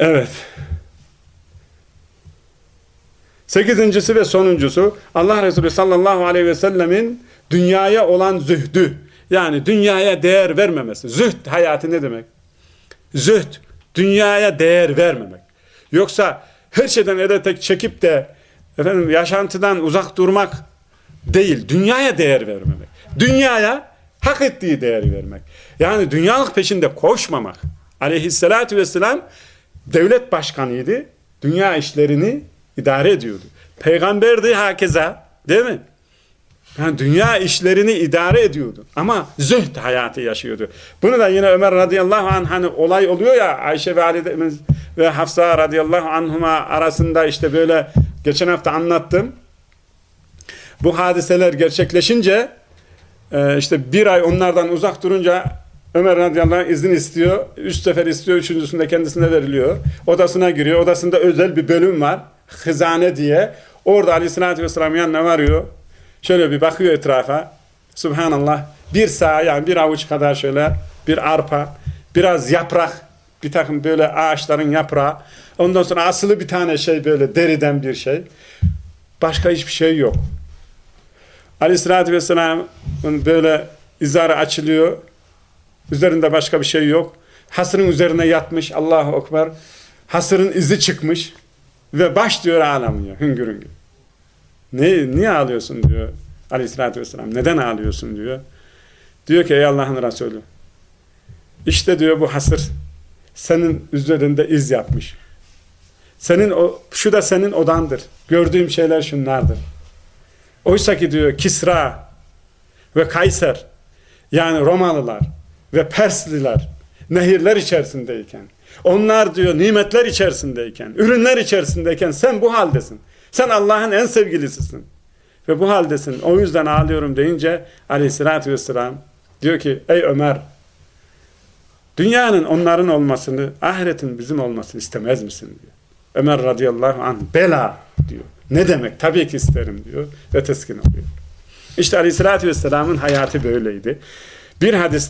Evet. Sekizincisi ve sonuncusu Allah Resulü sallallahu aleyhi ve sellemin dünyaya olan zühdü. Yani dünyaya değer vermemesi. Zühd hayatı ne demek? Zühd, dünyaya değer vermemek. Yoksa her şeyden edetek çekip de efendim yaşantıdan uzak durmak değil, dünyaya değer vermemek. Dünyaya hak ettiği değeri vermek. Yani dünyalık peşinde koşmamak. Aleyhissalatü vesselam devlet başkanıydı. Dünya işlerini idare ediyordu. Peygamberdi hakeza, değil mi? Yani dünya işlerini idare ediyordu. Ama zühd hayatı yaşıyordu. Bunu da yine Ömer radıyallahu anh hani olay oluyor ya Ayşe validemiz ve Hafsa radıyallahu anhuma arasında işte böyle geçen hafta anlattım. Bu hadiseler gerçekleşince e, işte bir ay onlardan uzak durunca Ömer radıyallahu anh izin istiyor. Üç sefer istiyor. Üçüncüsünde kendisine veriliyor. Odasına giriyor. Odasında özel bir bölüm var. Hızane diye. Orada aleyhissalatü vesselam yanına varıyor. Şöyle bir bakıyor etrafa. Subhanallah. Bir sağ yani bir avuç kadar şöyle bir arpa. Biraz yaprak. Bir takım böyle ağaçların yaprağı. Ondan sonra asılı bir tane şey böyle deriden bir şey. Başka hiçbir şey yok. Aleyhissalatü vesselam böyle izarı açılıyor. Üzerinde başka bir şey yok. Hasırın üzerine yatmış. Allahu Ekber. Hasırın izi çıkmış. Ve baş diyor ağlamıyor. Hüngür hüngür. Ne, niye ağlıyorsun diyor aleyhissalatü vesselam. Neden ağlıyorsun diyor. Diyor ki ey Allah'ın Resulü. İşte diyor bu hasır senin üzerinde iz yapmış. Senin o, şu da senin odandır. Gördüğüm şeyler şunlardır. Oysa ki diyor Kisra ve Kayser yani Romalılar ve Persliler nehirler içerisindeyken onlar diyor nimetler içerisindeyken ürünler içerisindeyken sen bu haldesin. Sen Allah'ın en sevgilisisin. Ve bu haldesin. O yüzden ağlıyorum deyince aleyhissalatü vesselam diyor ki ey Ömer dünyanın onların olmasını ahiretin bizim olmasını istemez misin diyor. Ömer radıyallahu anh bela diyor. Ne demek? Tabii ki isterim diyor ve teskin oluyor. İşte aleyhissalatü vesselamın hayatı böyleydi. Bir hadiste